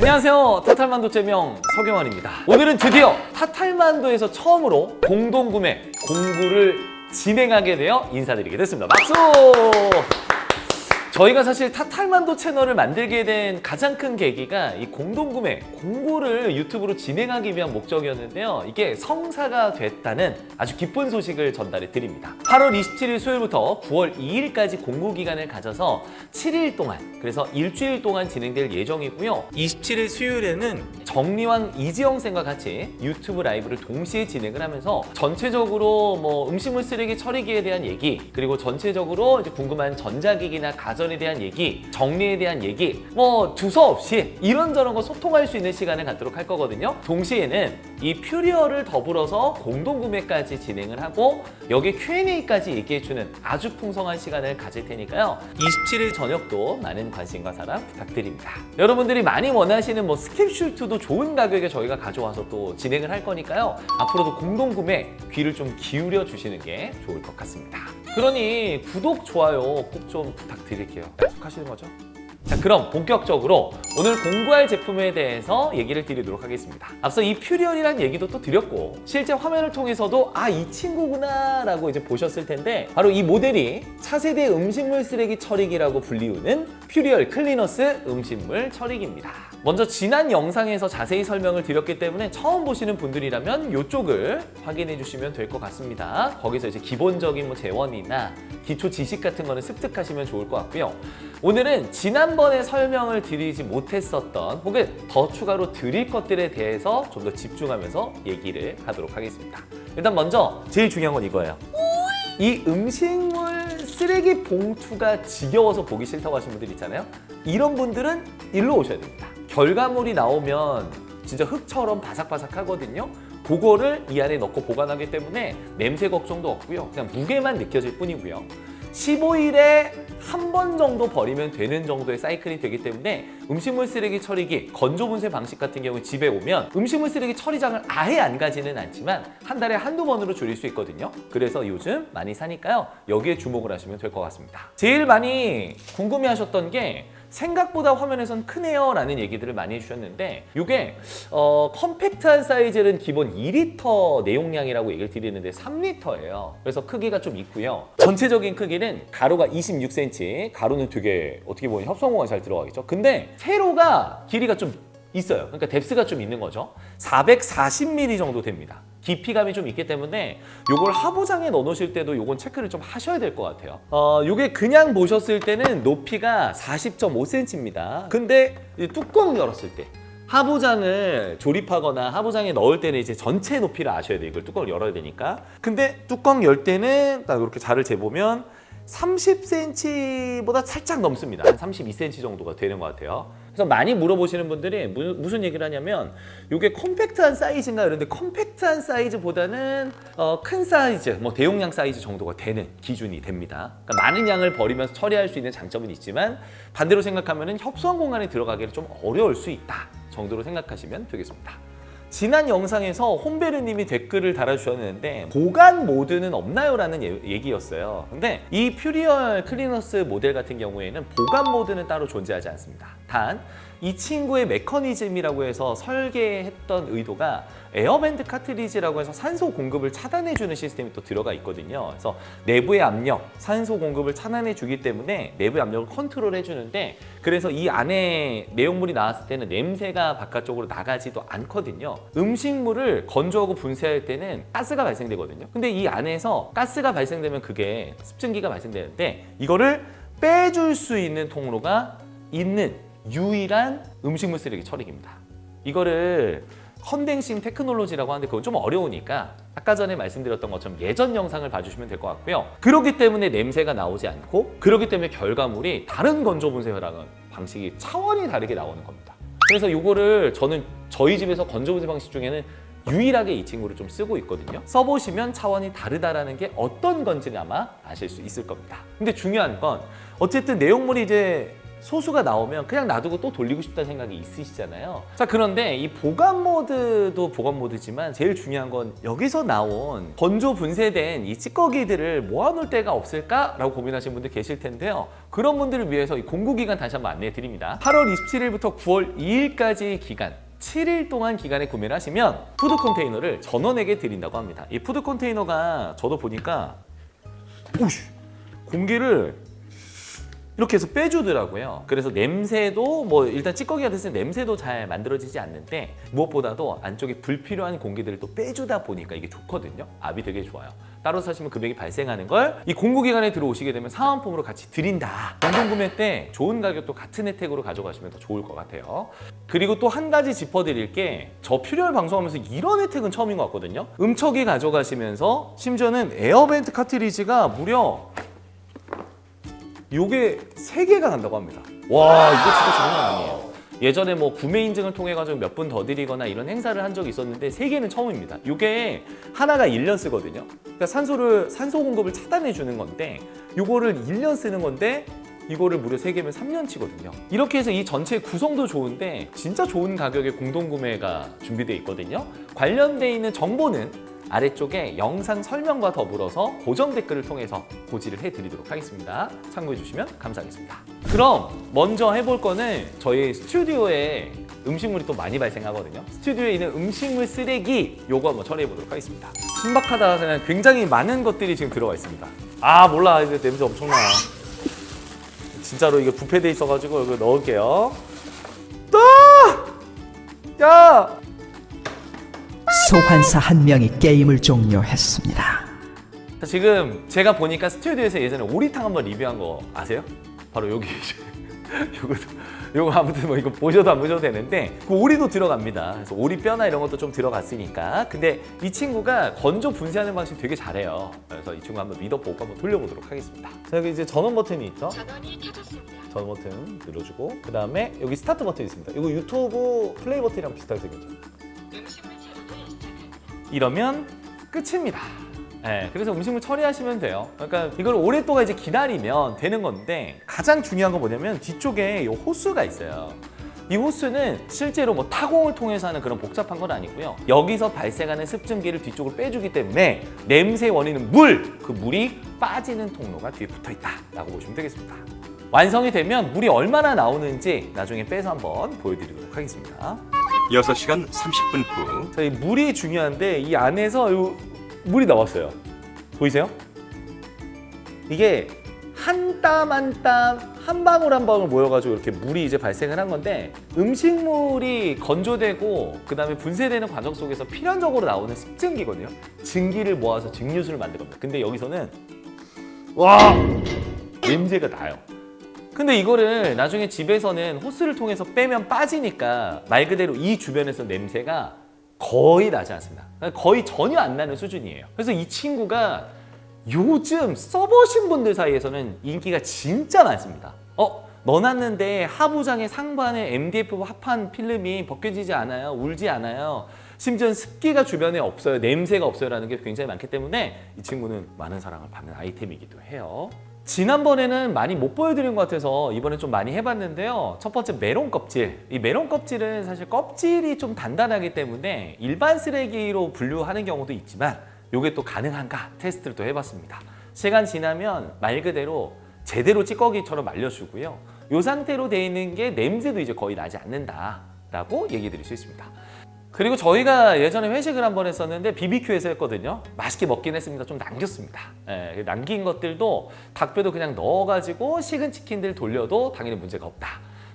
안녕하세요. 타탈만도 제명 서경환입니다. 오늘은 드디어 타탈만도에서 처음으로 공동구매 공구를 진행하게 되어 인사드리게 됐습니다. 박수! 저희가 사실 타탈만도 채널을 만들게 된 가장 큰 계기가 이 공동구매 공고를 유튜브로 진행하기 위한 목적이었는데요. 이게 성사가 됐다는 아주 기쁜 소식을 전달해 드립니다. 8월 27일 수요일부터 9월 2일까지 공고 기간을 가져서 7일 동안 그래서 일주일 동안 진행될 예정이고요. 27일 수요일에는 정리왕 이지영 쌤과 같이 유튜브 라이브를 동시에 진행을 하면서 전체적으로 뭐 음식물 쓰레기 처리기에 대한 얘기 그리고 전체적으로 궁금한 전자기기나 가전 에 대한 얘기 정리에 대한 얘기 뭐 두서없이 이런저런 거 소통할 수 있는 시간을 갖도록 할 거거든요. 동시에는 이 퓨리어를 더불어서 공동 구매까지 진행을 하고 여기에 Q&A까지 얘기해주는 아주 풍성한 시간을 가질 테니까요 27일 저녁도 많은 관심과 사랑 부탁드립니다 여러분들이 많이 원하시는 뭐 스킵슈트도 좋은 가격에 저희가 가져와서 또 진행을 할 거니까요 앞으로도 공동 구매 귀를 좀 기울여 주시는 게 좋을 것 같습니다 그러니 구독, 좋아요 꼭 좀 부탁드릴게요. 약속하시는 거죠? 자, 그럼 본격적으로 오늘 공부할 제품에 대해서 얘기를 드리도록 하겠습니다. 앞서 이 퓨리얼이란 얘기도 또 드렸고, 실제 화면을 통해서도 아, 이 친구구나 라고 이제 보셨을 텐데, 바로 이 모델이 차세대 음식물 쓰레기 처리기라고 불리우는 퓨리얼 클리너스 음식물 처리기입니다. 먼저 지난 영상에서 자세히 설명을 드렸기 때문에 처음 보시는 분들이라면 이쪽을 확인해 주시면 될 것 같습니다. 거기서 이제 기본적인 뭐 재원이나 기초 지식 같은 거는 습득하시면 좋을 것 같고요. 오늘은 지난번에 설명을 드리지 못했었던 혹은 더 추가로 드릴 것들에 대해서 좀 더 집중하면서 얘기를 하도록 하겠습니다. 일단 먼저 제일 중요한 건 이거예요. 이 음식물 쓰레기 봉투가 지겨워서 보기 싫다고 하시는 분들 있잖아요. 이런 분들은 일로 오셔야 됩니다. 결과물이 나오면 진짜 흙처럼 바삭바삭 하거든요. 그거를 이 안에 넣고 보관하기 때문에 냄새 걱정도 없고요. 그냥 무게만 느껴질 뿐이고요. 15일에 한 번 정도 버리면 되는 정도의 사이클이 되기 때문에 음식물 쓰레기 처리기, 건조 분쇄 방식 같은 경우 집에 오면 음식물 쓰레기 처리장을 아예 안 가지는 않지만 한 달에 한두 번으로 줄일 수 있거든요. 그래서 요즘 많이 사니까요. 여기에 주목을 하시면 될 것 같습니다. 제일 많이 궁금해 하셨던 게 생각보다 화면에선 크네요 라는 얘기들을 많이 해주셨는데 이게 어, 컴팩트한 사이즈는 기본 2리터 내용량이라고 얘기를 드리는데 3리터예요. 그래서 크기가 좀 있고요. 전체적인 크기는 가로가 26cm 가로는 되게 어떻게 보면 협성호가 잘 들어가겠죠? 근데 세로가 길이가 좀 있어요 그러니까 뎁스가 좀 있는 거죠 440mm 정도 됩니다 깊이감이 좀 있기 때문에 요걸 하부장에 넣어놓으실 때도 요건 체크를 좀 하셔야 될 것 같아요. 어, 요게 그냥 보셨을 때는 높이가 40.5cm입니다. 근데 이 뚜껑 열었을 때 하부장을 조립하거나 하부장에 넣을 때는 이제 전체 높이를 아셔야 돼요. 이걸 뚜껑을 열어야 되니까. 근데 뚜껑 열 때는 딱 이렇게 자를 재보면 30cm보다 살짝 넘습니다. 한 32cm 정도가 되는 것 같아요. 그래서 많이 물어보시는 분들이 무, 무슨 얘기를 하냐면 이게 컴팩트한 사이즈인가 이런데 컴팩트한 사이즈보다는 어, 큰 사이즈, 뭐 대용량 사이즈 정도가 되는 기준이 됩니다. 그러니까 많은 양을 버리면서 처리할 수 있는 장점은 있지만 반대로 생각하면 협소한 공간에 들어가기를 좀 어려울 수 있다 정도로 생각하시면 되겠습니다. 지난 영상에서 홈베르님이 댓글을 달아주셨는데 보관 모드는 없나요? 라는 예- 얘기였어요. 근데 이 퓨리얼 클리너스 모델 같은 경우에는 보관 모드는 따로 존재하지 않습니다. 단, 이 친구의 메커니즘이라고 해서 설계했던 의도가 에어밴드 카트리지라고 해서 산소 공급을 차단해주는 시스템이 또 들어가 있거든요. 그래서 내부의 압력, 산소 공급을 차단해주기 때문에 내부의 압력을 컨트롤해주는데 그래서 이 안에 내용물이 나왔을 때는 냄새가 바깥쪽으로 나가지도 않거든요. 음식물을 건조하고 분쇄할 때는 가스가 발생되거든요. 근데 이 안에서 가스가 발생되면 그게 습증기가 발생되는데 이거를 빼줄 수 있는 통로가 있는 유일한 음식물 쓰레기 처리기입니다. 이거를 컨덴싱 테크놀로지라고 하는데 그건 좀 어려우니까 아까 전에 말씀드렸던 것처럼 예전 영상을 봐주시면 될 것 같고요. 그렇기 때문에 냄새가 나오지 않고 그렇기 때문에 결과물이 다른 건조 분쇄랑은 방식이 차원이 다르게 나오는 겁니다. 그래서 이거를 저는 저희 집에서 건조 분쇄 방식 중에는 유일하게 이 친구를 좀 쓰고 있거든요. 써보시면 차원이 다르다라는 게 어떤 건지는 아마 아실 수 있을 겁니다. 근데 중요한 건 어쨌든 내용물이 이제 소수가 나오면 그냥 놔두고 또 돌리고 싶다는 생각이 있으시잖아요. 자, 그런데 이 보관 모드도 보관 모드지만 제일 중요한 건 여기서 나온 건조 분쇄된 이 찌꺼기들을 모아놓을 데가 없을까라고 고민하시는 분들 계실 텐데요. 그런 분들을 위해서 이 공구 기간 다시 한번 안내해 드립니다. 8월 27일부터 9월 2일까지 기간 7일 동안 기간에 구매를 하시면 푸드 컨테이너를 전원에게 드린다고 합니다. 이 푸드 컨테이너가 저도 보니까 오씨 공기를 이렇게 해서 빼주더라고요. 그래서 냄새도 뭐 일단 찌꺼기가 됐을 때 냄새도 잘 만들어지지 않는데 무엇보다도 안쪽에 불필요한 공기들을 또 빼주다 보니까 이게 좋거든요. 압이 되게 좋아요. 따로 사시면 금액이 발생하는 걸 이 공구기간에 들어오시게 되면 사은품으로 같이 드린다. 공동 구매 때 좋은 가격도 같은 혜택으로 가져가시면 더 좋을 것 같아요. 그리고 또 한 가지 짚어드릴 게저 퓨리얼 방송하면서 이런 혜택은 처음인 것 같거든요. 음척이 가져가시면서 심지어는 에어벤트 카트리지가 무려 요게 세 개가 간다고 합니다. 와 이거 진짜 장난 아니에요. 예전에 뭐 구매 인증을 통해 가지고 몇 분 더 드리거나 이런 행사를 한 적이 있었는데 세 개는 처음입니다. 요게 하나가 1년 쓰거든요. 그러니까 산소를 산소 공급을 차단해 주는 건데 요거를 1년 쓰는 건데 이거를 무려 세개면 3년치거든요. 이렇게 해서 이 전체 구성도 좋은데 진짜 좋은 가격에 공동 구매가 준비되어 있거든요. 관련돼 있는 정보는 아래쪽에 영상 설명과 더불어서 고정 댓글을 통해서 고지를 해드리도록 하겠습니다. 참고해 주시면 감사하겠습니다. 그럼 먼저 해볼 거는 저희 스튜디오에 음식물이 또 많이 발생하거든요. 스튜디오에 있는 음식물 쓰레기 요거 한번 처리해 보도록 하겠습니다. 신박하다 그냥 굉장히 많은 것들이 지금 들어가 있습니다. 아 몰라 이제 냄새 엄청나. 진짜로 이게 부패돼 있어가지고 이거 넣을게요. 아! 야! 소환사 한 명이 게임을 종료했습니다. 자, 지금 제가 보니까 스튜디오에서 예전에 오리탕 한번 리뷰한 거 아세요? 바로 여기 요거 요거 아무튼 뭐 이거 보셔도 안 보셔도 되는데 그 오리도 들어갑니다. 그래서 오리 뼈나 이런 것도 좀 들어갔으니까. 근데 이 친구가 건조 분쇄하는 방식 되게 잘해요. 그래서 이 친구 한번 믿어보고 한번 돌려보도록 하겠습니다. 자 여기 이제 전원 버튼이 있죠? 전원이 켜졌습니다. 전원 버튼 눌러주고 그 다음에 여기 스타트 버튼이 있습니다. 이거 유튜브 플레이 버튼이랑 비슷하게 생겼죠? 이러면 끝입니다. 네, 그래서 음식물 처리하시면 돼요. 그러니까 이걸 오랫동안 이제 기다리면 되는 건데 가장 중요한 건 뭐냐면 뒤쪽에 이 호스가 있어요. 이 호스는 실제로 뭐 타공을 통해서 하는 그런 복잡한 건 아니고요. 여기서 발생하는 습증기를 뒤쪽으로 빼주기 때문에 냄새 원인은 물! 그 물이 빠지는 통로가 뒤에 붙어 있다라고 보시면 되겠습니다. 완성이 되면 물이 얼마나 나오는지 나중에 빼서 한번 보여드리도록 하겠습니다. 6시간 30분 후 자, 이 물이 중요한데 이 안에서 요 물이 나왔어요. 보이세요? 이게 한 땀 한 땀, 한 방울 한 방울 모여가지고 이렇게 물이 이제 발생을 한 건데 음식물이 건조되고 그 다음에 분쇄되는 과정 속에서 필연적으로 나오는 습증기거든요. 증기를 모아서 증류수를 겁니다. 근데 여기서는 와 냄새가 나요. 근데 이거를 나중에 집에서는 호스를 통해서 빼면 빠지니까 말 그대로 이 주변에서 냄새가 거의 나지 않습니다. 그러니까 거의 전혀 안 나는 수준이에요. 그래서 이 친구가 요즘 써보신 분들 사이에서는 인기가 진짜 많습니다. 어? 넣어놨는데 하부장의 상반에 MDF 합한 필름이 벗겨지지 않아요. 울지 않아요. 심지어 습기가 주변에 없어요. 냄새가 없어요라는 게 굉장히 많기 때문에 이 친구는 많은 사랑을 받는 아이템이기도 해요. 지난번에는 많이 못 보여드린 것 같아서 이번에 좀 많이 해봤는데요. 첫 번째 메론 껍질. 이 메론 껍질은 사실 껍질이 좀 단단하기 때문에 일반 쓰레기로 분류하는 경우도 있지만 이게 또 가능한가 테스트를 또 해봤습니다. 시간 지나면 말 그대로 제대로 찌꺼기처럼 말려주고요. 이 상태로 돼 있는 게 냄새도 이제 거의 나지 않는다라고 얘기 드릴 수 있습니다. 그리고 저희가 예전에 회식을 한 번 했었는데 BBQ에서 했거든요. 맛있게 먹긴 했습니다. 좀 남겼습니다. 예, 남긴 것들도 닭뼈도 그냥 넣어가지고 식은 치킨들 돌려도 당연히 문제가 없다.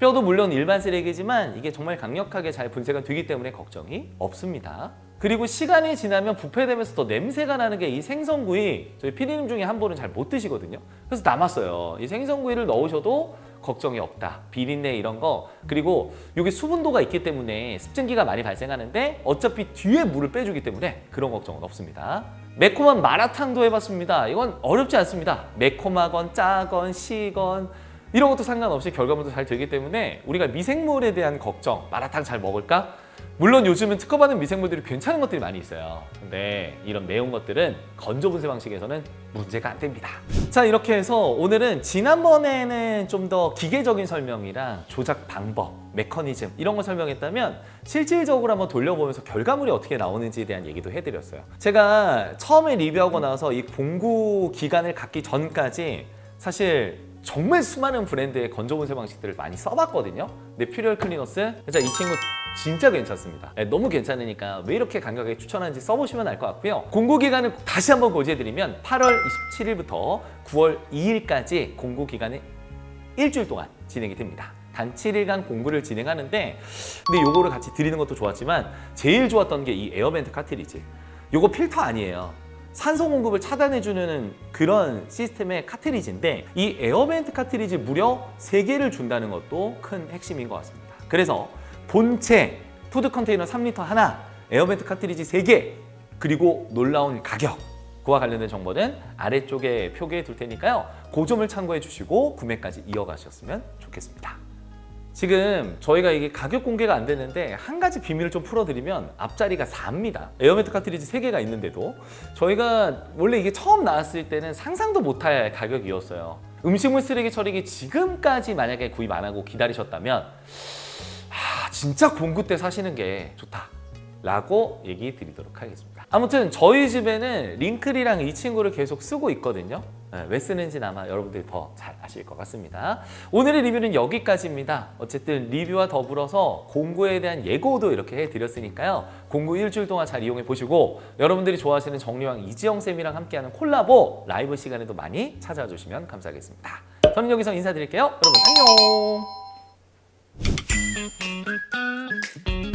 뼈도 물론 일반 쓰레기지만 이게 정말 강력하게 잘 분쇄가 되기 때문에 걱정이 없습니다. 그리고 시간이 지나면 부패되면서 더 냄새가 나는 게 이 생선구이 저희 피디님 중에 한 분은 잘 못 드시거든요. 그래서 남았어요. 이 생선구이를 넣으셔도 걱정이 없다. 비린내 이런 거 그리고 이게 수분도가 있기 때문에 습증기가 많이 발생하는데 어차피 뒤에 물을 빼주기 때문에 그런 걱정은 없습니다. 매콤한 마라탕도 해봤습니다. 이건 어렵지 않습니다. 매콤하건 짜건 시건 이런 것도 상관없이 결과물도 잘 되기 때문에 우리가 미생물에 대한 걱정 마라탕 잘 먹을까? 물론 요즘은 특허받은 미생물들이 괜찮은 것들이 많이 있어요. 근데 이런 매운 것들은 건조 분쇄 방식에서는 문제가 안 됩니다. 자, 이렇게 해서 오늘은 지난번에는 좀 더 기계적인 설명이랑 조작 방법, 메커니즘 이런 거 설명했다면 실질적으로 한번 돌려보면서 결과물이 어떻게 나오는지에 대한 얘기도 해드렸어요. 제가 처음에 리뷰하고 나서 이 공구 기간을 갖기 전까지 사실 정말 수많은 브랜드의 건조 분쇄 방식들을 많이 써봤거든요. 근데 퓨리얼 클리너스 진짜 이 친구 진짜 괜찮습니다. 네, 너무 괜찮으니까 왜 이렇게 강력하게 추천하는지 써보시면 알 것 같고요. 공구 기간을 다시 한번 고지해드리면 8월 27일부터 9월 2일까지 공구 기간이 일주일 동안 진행이 됩니다. 단 7일간 공구를 진행하는데 근데 요거를 같이 드리는 것도 좋았지만 제일 좋았던 게 이 에어벤트 카트리지. 요거 필터 아니에요. 산소 공급을 차단해주는 그런 시스템의 카트리지인데 이 에어벤트 카트리지 무려 3개를 준다는 것도 큰 핵심인 것 같습니다. 그래서 본체 푸드 컨테이너 3리터 하나, 에어벤트 카트리지 3개, 그리고 놀라운 가격 그와 관련된 정보는 아래쪽에 표기해 둘 테니까요. 그 점을 참고해 주시고 구매까지 이어가셨으면 좋겠습니다. 지금 저희가 이게 가격 공개가 안 되는데 한 가지 비밀을 좀 풀어드리면 앞자리가 4입니다. 에어매트 카트리지 3개가 있는데도 저희가 원래 이게 처음 나왔을 때는 상상도 못할 가격이었어요. 음식물 쓰레기 처리기 지금까지 만약에 구입 안 하고 기다리셨다면 아, 진짜 공구 때 사시는 게 좋다. 라고 얘기 드리도록 하겠습니다. 아무튼 저희 집에는 링클이랑 이 친구를 계속 쓰고 있거든요. 네, 왜 쓰는지는 아마 여러분들이 더 잘 아실 것 같습니다. 오늘의 리뷰는 여기까지입니다. 어쨌든 리뷰와 더불어서 공구에 대한 예고도 이렇게 해드렸으니까요. 공구 일주일 동안 잘 이용해 보시고 여러분들이 좋아하시는 정리왕 이지영 쌤이랑 함께하는 콜라보 라이브 시간에도 많이 찾아와 주시면 감사하겠습니다. 저는 여기서 인사드릴게요. 여러분 안녕.